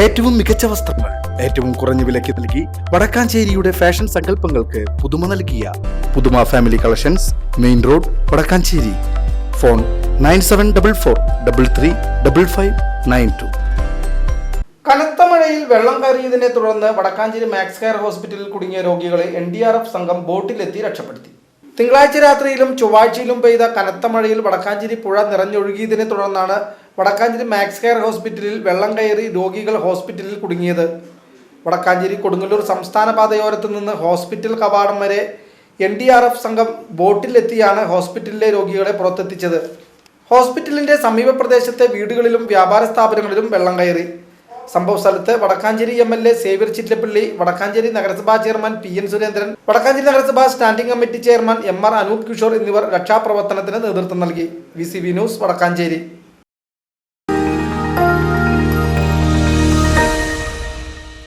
ഏറ്റവും മികച്ച വസ്ത്രങ്ങൾ ഏറ്റവും കുറഞ്ഞ വിലയ്ക്ക് നൽകി വടക്കാഞ്ചേരിയുടെ ഫാഷൻ സങ്കല്പങ്ങൾക്ക് പുതുമ നൽകിയ പുതുമ family collections main road Vadakkanchery. Phone nine seven double four double three double five nine two. കനത്ത മഴയിൽ വെള്ളം കയറിയതിനെ തുടർന്ന് വടക്കാഞ്ചേരി മാക്സ് കെയർ ഹോസ്പിറ്റലിൽ കുടുങ്ങിയ രോഗികളെ എൻ ഡി ആർ എഫ് സംഘം ബോട്ടിലെത്തി രക്ഷപ്പെടുത്തി. തിങ്കളാഴ്ച രാത്രിയിലും ചൊവ്വാഴ്ചയിലും പെയ്ത കനത്ത മഴയിൽ വടക്കാഞ്ചേരി പുഴ നിറഞ്ഞൊഴുകിയതിനെ തുടർന്നാണ് വടക്കാഞ്ചേരി മാക്സ് കെയർ ഹോസ്പിറ്റലിൽ വെള്ളം കയറി രോഗികൾ ഹോസ്പിറ്റലിൽ കുടുങ്ങിയത്. വടക്കാഞ്ചേരി കൊടുങ്ങല്ലൂർ സംസ്ഥാന പാതയോരത്ത് നിന്ന് ഹോസ്പിറ്റൽ കവാടം വരെ എൻ ഡി ആർ എഫ് സംഘം ബോട്ടിലെത്തിയാണ് ഹോസ്പിറ്റലിലെ രോഗികളെ പുറത്തെത്തിച്ചത്. ഹോസ്പിറ്റലിന്റെ സമീപ പ്രദേശത്തെ വീടുകളിലും വ്യാപാര സ്ഥാപനങ്ങളിലും വെള്ളം കയറി. സംഭവ സ്ഥലത്ത് Vadakkanchery M L A Xavier Chittilappilly Vadakkanchery നഗരസഭാ chairman P N Surendran Vadakkanchery നഗരസഭാ standing committee chairman M R Anoop Kishore എന്നിവർ രക്ഷാപ്രവർത്തനത്തിന് നേതൃത്വം നൽകി. V News Vadakkanchery.